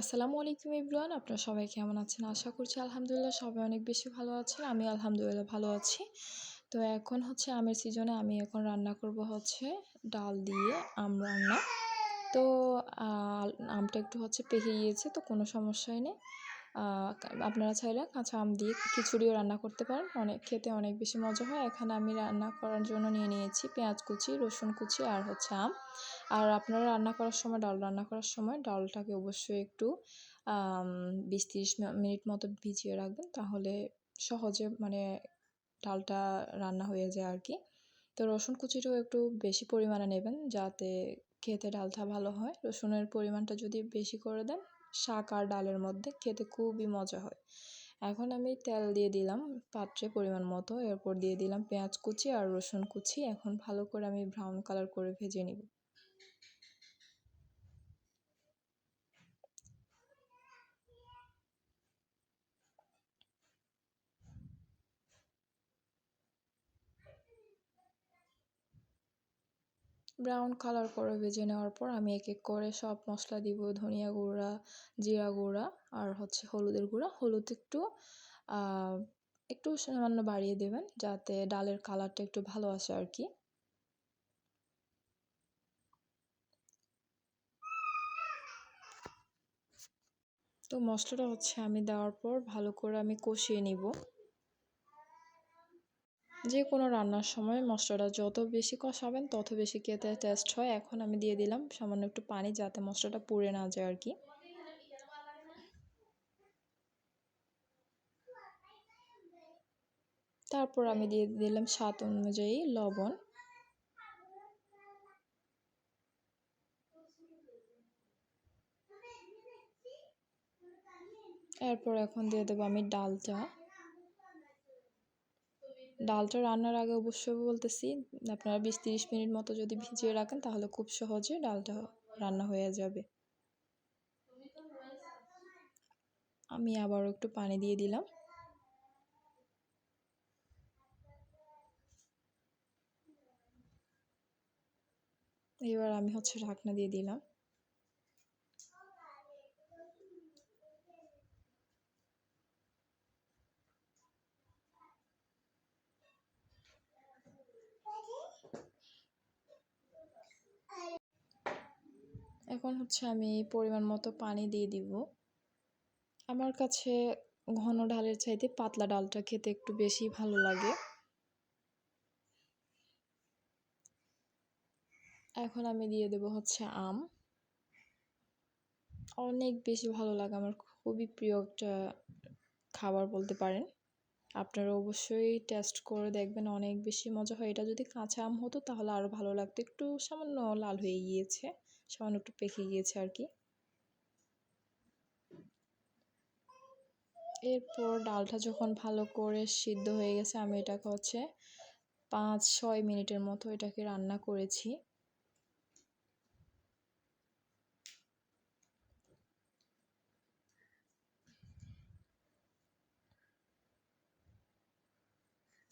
আসসালামু আলাইকুম ইব্রান আপনারা সবাই কেমন আছেন? আশা করছি আলহামদুলিল্লাহ সবাই অনেক বেশি ভালো আছেন। আমি আলহামদুলিল্লাহ ভালো আছি। তো এখন হচ্ছে আমের সিজনে আমি এখন রান্না করব হচ্ছে ডাল দিয়ে আম রান্না। তো আমটা একটু হচ্ছে পেকে গিয়েছে, তো কোনো সমস্যাই নেই। আপনারা চাইলে কাঁচা আম দিয়ে খিচুড়িও রান্না করতে পারেন। অনেক, খেতে অনেক বেশি মজা হয়। এখানে আমি রান্না করার জন্য নিয়ে নিয়েছি পেঁয়াজ কুচি, রসুন কুচি আর হচ্ছে আম। আর আপনারা রান্না করার সময়, ডাল রান্না করার সময় ডালটাকে অবশ্যই একটু বিশ তিরিশ মিনিট মতো ভিজিয়ে রাখবেন তাহলে সহজে মানে ডালটা রান্না হয়ে যায় আর কি। তো রসুন কুচিটাও একটু বেশি পরিমাণে নেবেন যাতে খেতে ডালটা ভালো হয়। রসুনের পরিমাণটা যদি বেশি করে দেন, শাক আর ডালের মধ্যে খেতে খুবই মজা হয়। এখন আমি তেল দিয়ে দিলাম পাত্রে পরিমাণ মতো, এরপর দিয়ে দিলাম পেঁয়াজ কুচি আর রসুন কুচি। এখন ভালো করে আমি ব্রাউন কালার করে ভেজে নিব। ব্রাউন কালার করে ভেজে নেওয়ার পর আমি এক এক করে সব মশলা দিব, ধনিয়া গুঁড়া, জিরা গুঁড়া আর হচ্ছে হলুদের গুঁড়া। হলুদ একটু একটু সামান্য বাড়িয়ে দেবেন যাতে ডালের কালারটা একটু ভালো আসে আর কি। তো মশলাটা হচ্ছে আমি দেওয়ার পর ভালো করে আমি কষিয়ে নিব। যে কোনো রান্নার সময় মশলাটা যত বেশি কষাবেন, তত বেশি খেতে টেস্ট হয়। এখন আমি দিয়ে দিলাম সামান্য একটু পানি যাতে মশলাটা পুড়ে না যায় আর কি। তারপর আমি দিয়ে দিলাম স্বাদ অনুযায়ী লবণ। এরপর এখন দিয়ে দেবো আমি ডালটা। ডালটা রান্নার আগে অবশ্যই বলতেছি, আপনারা বিশ তিরিশ মিনিট মতো যদি ভিজিয়ে রাখেন, তাহলে খুব সহজে ডালটা রান্না হয়ে যাবে। আমি আবারও একটু পানি দিয়ে দিলাম। এবার আমি হচ্ছে ঢাকনা দিয়ে দিলাম। এখন হচ্ছে আমি পরিমাণ মতো পানি দিয়ে দিব। আমার কাছে ঘন ডালের চাইতে পাতলা ডালটা খেতে একটু বেশি ভালো লাগে। এখন আমি দিয়ে দেব হচ্ছে আম। অনেক বেশি ভালো লাগে, আমার খুবই প্রিয় একটা খাবার বলতে পারেন। আপনারা অবশ্যই টেস্ট করে দেখবেন, অনেক বেশি মজা হয়। এটা যদি কাঁচা আম হতো তাহলে আরও ভালো লাগতো। একটু সামান্য লাল হয়ে গিয়েছে। সামান্য একটু পেকে গিয়েছে আর কি। এরপর ডালটা যখন ভালো করে সিদ্ধ হয়ে গেছে, আমি এটাকে হচ্ছে পাঁচ ছয় মিনিটের মতো এটাকে রান্না করেছি।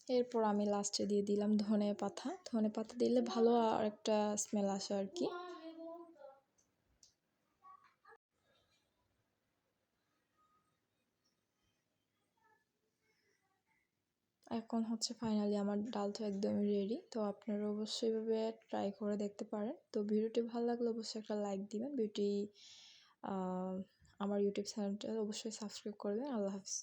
এরপর আমি লাস্টে দিয়ে দিলাম ধনে পাতা। ধনে পাতা দিলে ভালো আর একটা স্মেল আসে আর কি। এখন হচ্ছে ফাইনালি আমার ডাল তো একদমই রেডি তো আপনারা অবশ্যই এভাবে ট্রাই করে দেখতে পারেন। তো ভিডিওটি ভালো লাগলে অবশ্যই একটা লাইক দিবেন। ভিডিওটি আমার ইউটিউব চ্যানেলটা অবশ্যই সাবস্ক্রাইব করবেন। আল্লাহ হাফিজ।